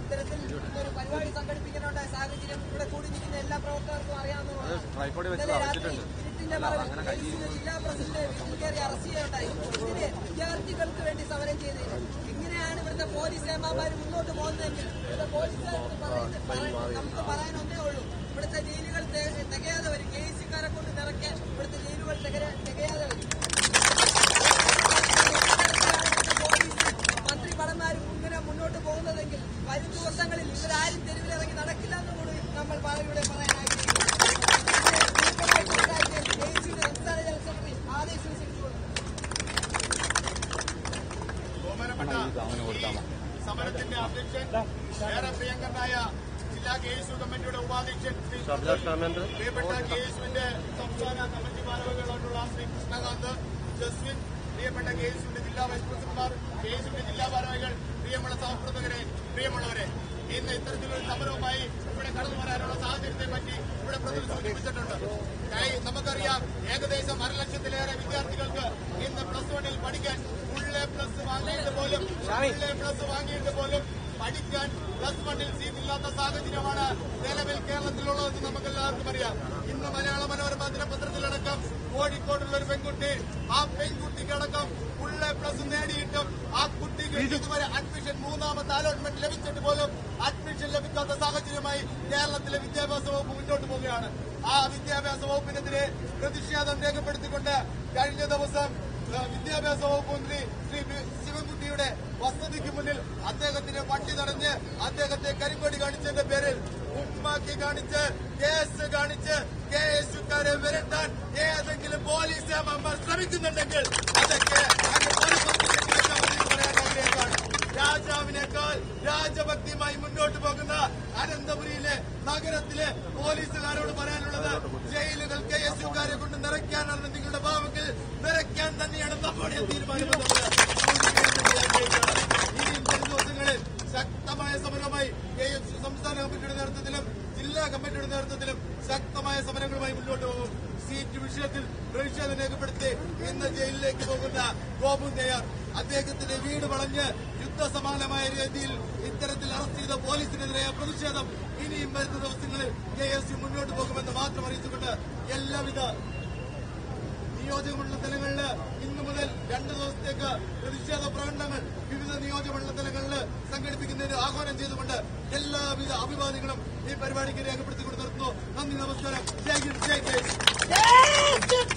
ഇത്തരത്തിൽ ഒരു പരിപാടി സംഘടിപ്പിക്കാനുണ്ടായ സാഹചര്യം ഇവിടെ കൂടി നിൽക്കുന്ന എല്ലാ പ്രവർത്തകർക്കും അറിയാവുന്നതാണ് ഇന്നലെ രാത്രി ഇരുട്ടിന്റെ മറവിൽ ജില്ലാ പ്രസിഡന്റ് വീട്ടിൽ കയറി അറസ്റ്റ് ചെയ്യുകയുണ്ടായി ഇതിന് വിദ്യാർത്ഥികൾക്ക് വേണ്ടി സമരം ചെയ്ത് ഇങ്ങനെയാണ് ഇവിടുത്തെ പോലീസ് ഏമാമാർ മുന്നോട്ട് പോകുന്നതെങ്കിൽ ഇവിടുത്തെ പോലീസുകാർക്ക് പറയുന്നത് നമുക്ക് പറയാൻ ഒന്നേ ഉള്ളൂ ഇവിടുത്തെ ജയിലുകൾ ബഹുമാനപ്പെട്ട സമരത്തിന്റെ അധ്യക്ഷൻ ഏറെ പ്രിയങ്കരനായ ജില്ലാ കെ എസ് യു കമ്മിറ്റിയുടെ ഉപാധ്യക്ഷൻ ശ്രീ പ്രിയപ്പെട്ട കെ എസ് യുവിന്റെ സംസ്ഥാന കമ്മിറ്റി ഭാരവാഹികളായിട്ടുള്ള ശ്രീ കൃഷ്ണകാന്ത് ജസ്വിൻ പ്രിയപ്പെട്ട കെ എസ് യുവിന്റെ ജില്ലാ വൈസ് പ്രസിഡന്റുമാർ കെ എസ് യുവിന്റെ ജില്ലാ ഭാരവാഹികൾ പ്രിയമുള്ള സഹപ്രവർത്തകരെ പ്രിയമുള്ളവരെ ഇന്ന് ഇത്തരത്തിലൊരു സമരവുമായി ഇവിടെ കടന്നു വരാനുള്ള സാഹചര്യത്തെ പറ്റി ഇവിടെ പ്രതിനിധി സൂചിപ്പിച്ചിട്ടുണ്ട് കായി- നമുക്കറിയാം ഏകദേശം അരലക്ഷത്തിലേറെ വിദ്യാർത്ഥികൾക്ക് ഇന്ന് പ്ലസ് വണ്ണിൽ പഠിക്കാൻ ഫുൾ എ പ്ലസ് വാങ്ങിയിട്ട് പോലും ഫുൾ എ പ്ലസ് വാങ്ങിയിട്ട് പോലും പഠിക്കാൻ പ്ലസ് വണ്ണിൽ സീറ്റ് ഇല്ലാത്ത സാഹചര്യമാണ് നിലവിൽ കേരളത്തിലുള്ളതെന്ന് നമുക്ക് എല്ലാവർക്കും അറിയാം. ഇന്ന് മലയാള മനോരമ ദിനപത്രത്തിലടക്കം കോഴിക്കോടുള്ള ഒരു പെൺകുട്ടി ആ പെൺകുട്ടിക്കടക്കം ഫുൾ എ പ്ലസ് നേടിയിട്ടും ആ കുട്ടിക്ക് ഇതുവരെ അഡ്മിഷൻ മൂന്നാമത്തെ അലോട്ട്മെന്റ് ലഭിച്ചിട്ട് പോലും അഡ്മിഷൻ ലഭിക്കാത്ത സാഹചര്യമായി കേരളത്തിലെ വിദ്യാഭ്യാസ വകുപ്പ് മുന്നോട്ട് പോവുകയാണ്. ആ വിദ്യാഭ്യാസ വകുപ്പിനെതിരെ പ്രതിഷേധം രേഖപ്പെടുത്തിക്കൊണ്ട് കഴിഞ്ഞ ദിവസം വിദ്യാഭ്യാസ വകുപ്പ് മന്ത്രി ശ്രീ ശിവൻകുട്ടിയുടെ വസതിക്ക് മുന്നിൽ അദ്ദേഹത്തിന് വണ്ടി തടഞ്ഞ് അദ്ദേഹത്തെ കരിമ്പടി കാണിച്ചതിന്റെ പേരിൽ ഉപ്മാക്കി കാണിച്ച് കേസ് കാണിച്ച് കെ എസ് യുക്കാരെ വിരട്ടാൻ ഏതെങ്കിലും പോലീസ് മെമ്പർ ശ്രമിക്കുന്നുണ്ടെങ്കിൽ രാജാവിനേക്കാൾ രാജഭക്തിയുമായി മുന്നോട്ട് പോകുന്ന അനന്തപുരിയിലെ നഗരത്തിലെ പോലീസുകാരോട് പറയാനുള്ളത് ജയിലുകൾ കെ എസ് തന്നെയാണ് നമ്മുടെ തീരുമാനം. ദിവസങ്ങളിൽ ശക്തമായ സമരമായി കെ സംസ്ഥാന കമ്മിറ്റിയുടെ നേതൃത്വത്തിലും ജില്ലാ കമ്മിറ്റിയുടെ നേതൃത്വത്തിലും ശക്തമായ സമരങ്ങളുമായി മുന്നോട്ട് പോകും. സീറ്റ് വിഷയത്തിൽ പ്രതിഷേധം രേഖപ്പെടുത്തി ജയിലിലേക്ക് പോകുന്ന ഗോപു നെയ്യാർ അദ്ദേഹത്തിന്റെ വീട് വളഞ്ഞ് യുദ്ധസമാനമായ രീതിയിൽ ഇത്തരത്തിൽ അറസ്റ്റ് ചെയ്ത പോലീസിനെതിരായ പ്രതിഷേധം ഇനിയും വരുന്ന ദിവസങ്ങളിൽ കെ എസ് മുന്നോട്ട് പോകുമെന്ന് മാത്രം അറിയിച്ചുകൊണ്ട് എല്ലാവിധ നിയോജകമണ്ഡലങ്ങളിൽ ഇന്നു മുതൽ രണ്ട് ദിവസത്തേക്ക് പ്രതിഷേധ പ്രകടനങ്ങൾ വിവിധ നിയോജകമണ്ഡലങ്ങളിൽ സംഘടിപ്പിക്കുന്നതിന് ആഹ്വാനം ചെയ്തുകൊണ്ട് എല്ലാവിധ അഭിവാദികളും ഈ പരിപാടിക്ക് രേഖപ്പെടുത്തിക്കൊണ്ട് നിർത്തുന്നു നന്ദി നമസ്കാരം. ജയ് ഹിന്ദ് ജയ് ജയ്